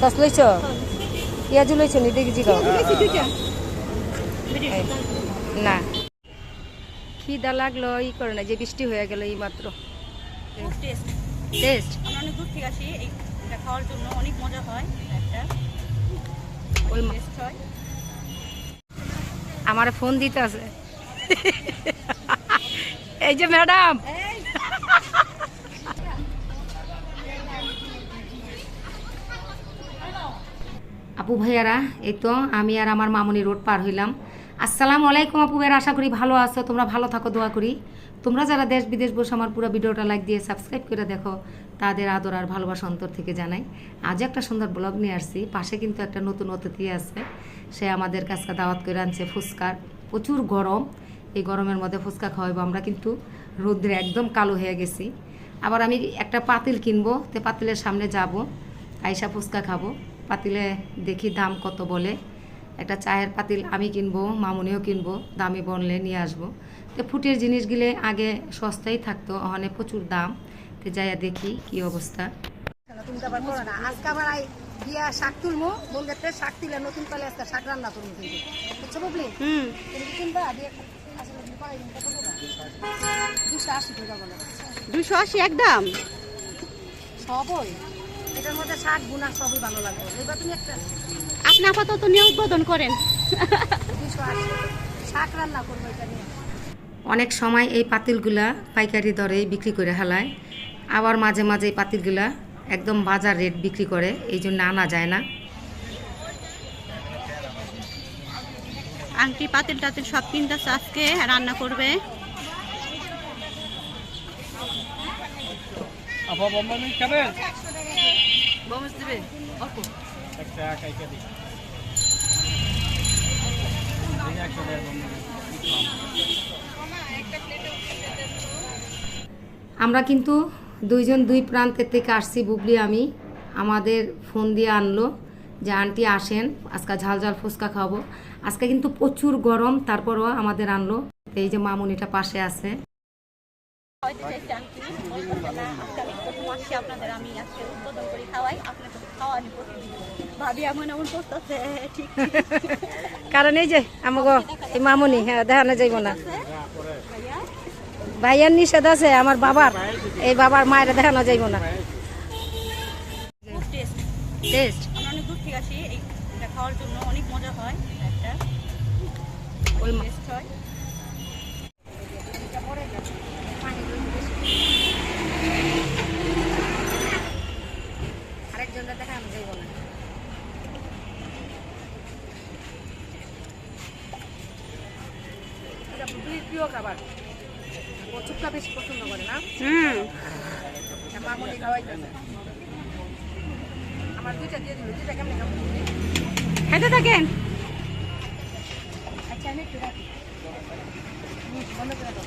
Sauce লইছ? পেঁয়াজু লইছ নি? দেখি জিগাও। না। খিদা লাগল ই করে না যে বৃষ্টি হয়ে গেল এই মাত্র। টেস্ট অনেক দূর থেকে আসি এই এটা খাওয়ার জন্য অনেক মজা হয় একটা। ওই টেস্ট হয়। আমার ফোন দিতে আছে। এই যে ম্যাডাম। আপু ভাইয়ারা, এই তো আমি আর আমার মামুনি রোড পার হইলাম। আসসালামু আলাইকুম আপু ভাইয়ারা, আশা করি ভালো আছো, তোমরা ভালো থাকো, দোয়া করি। তোমরা যারা দেশ বিদেশ বসে আমার পুরো ভিডিওটা লাইক দিয়ে সাবস্ক্রাইব করে দেখো, তাদের আদর আর ভালোবাসা অন্তর থেকে জানাই। আজ একটা সুন্দর ব্লগ নিয়ে আসছি, পাশে কিন্তু একটা নতুন অতিথি আছে। সে আমাদের কাছে দাওয়াত করে আনছে ফুচকার প্রচুর গরম, এই গরমের মধ্যে ফুচকা খাওয়াবো আমরা কিন্তু রোদ্রে একদম কালো হয়ে গেছি। আবার আমি একটা পাতিল কিনবো, তে পাতিলের সামনে যাব, আইসা ফুচকা খাব। পাতিলে দেখি দাম কত বলে। একটা চায়ের পাতিল আমি কিনবো মামুনিও কিনবো দামি বনলে নিয়ে আসব। তো ফুটের জিনিসগুলো আগে সস্তাই থাকতো ওখানে প্রচুর দাম। তো যাইয়া দেখি কি অবস্থা। তুমি তো আবার করো না। আজকে আবার দিয়া শাক তুলমু বলতে শাক তুলে নতুন আজকে শাক রান্না করব কিন্তু। বুঝছ তুমি কিনবা? দিয়ে দুশো আশি টাকা বলে। দুশো আশি একদম? সবই। এটার মধ্যে শাক গুনা সবই ভালো লাগবে। এবার তুমি একটা আপনি আপাতত নিয়ে উদ্বোধন করেন। শাক রান্না করব এটা নিয়ে। অনেক সময় এই পাতিলগুলা পাইকারি দরে বিক্রি করে হালায় আবার মাঝে মাঝে এই পাতিলগুলা একদম বাজার রেট বিক্রি করে এই জন্য আনা যায় না। আংটি পাতিল টাতিল সব কিনতেছে আজকে রান্না করবে। আপা বোম্বাই খাবেন বমস দিবে অল্প একটা কাইকে দিই। আমরা কিন্তু দুইজন দুই প্রান্তের থেকে আসছি বুবলি আমি। আমাদের ফোন দিয়ে আনলো যে আন্টি আসেন। আজকে ঝাল ঝাল ফুচকা খাব। আজকে কিন্তু প্রচুর গরম তারপরও আমাদের আনলো। এই যে মামুনিটা পাশে আছে। আসছি আপনাদের আমি আজকে উদ্বোধন করি খাওয়াই আপনাকে খাওয়ানি প্রতিদিন ভাবি এমন এমন করতেছে ঠিক। কারণ এই যে আমাকে এই মামুনি হ্যাঁ দেখানো যাইব না। ভাইয়া? ভাইয়ার নিষেধ আছে আমার বাবার এই বাবার মায়ের দেখানো যাইব না। টেস্ট টেস্ট আমরা অনেক দূর থেকে আসি এই খাওয়ার জন্য অনেক মজা হয় একটা। ওই টেস্ট হয় আরেকজনটা দেখানো যাইব না এটা বুবলির প্রিয় খাবার। কচুরটা বেশি পছন্দ করে না? হুম। মামুনি খাওয়াইতেছে। আমার দুইটা দিয়ে দিল দুইটা কেমন খাব? খেতে থাকেন? আচ্ছা আমি একটু রাখি। বন্ধ করে দাও।